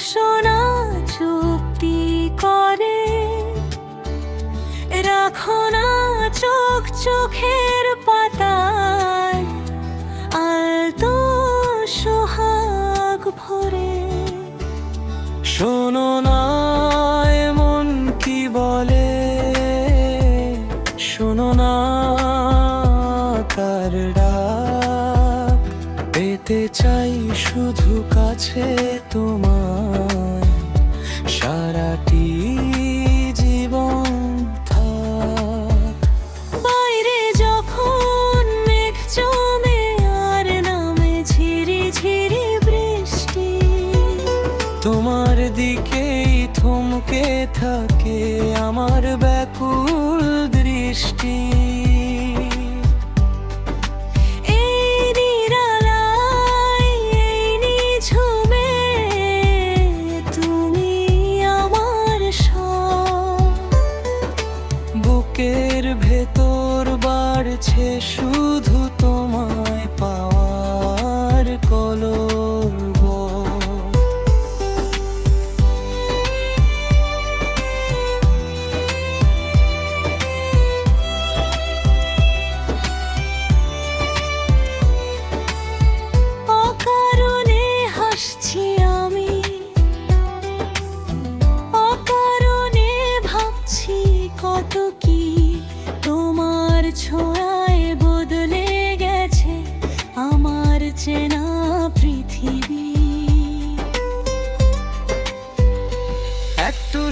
বাসনা চুক্তি করে রাখো না চোখ চোখে পেতে চাই শুধু কাছে তোমার সারাটি জীবন থাক। বাইরে যখন মেঘ জমে আর নামে ঝিরি ঝিরি বৃষ্টি তোমার দিকেই থমকে থাকে আমার ব্যাকুল দৃষ্টি।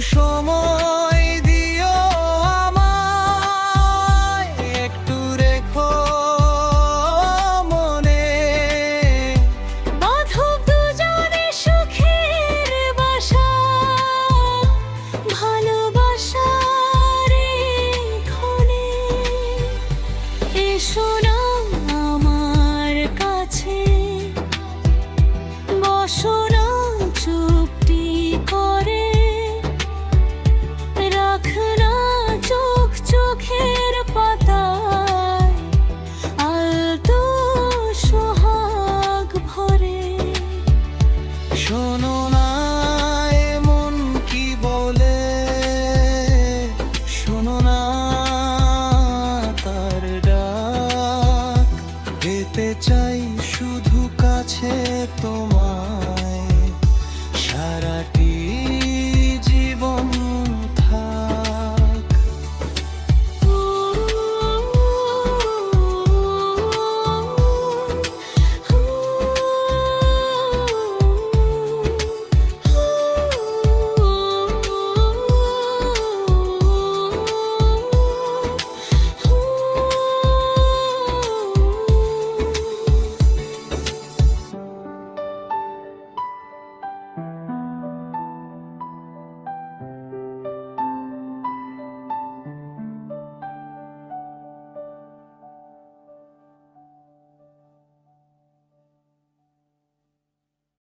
সময় দিও আমায় একটু রেখো মনে। মাধব দুজনে সুখের বাসা ভালোবাসার এসো না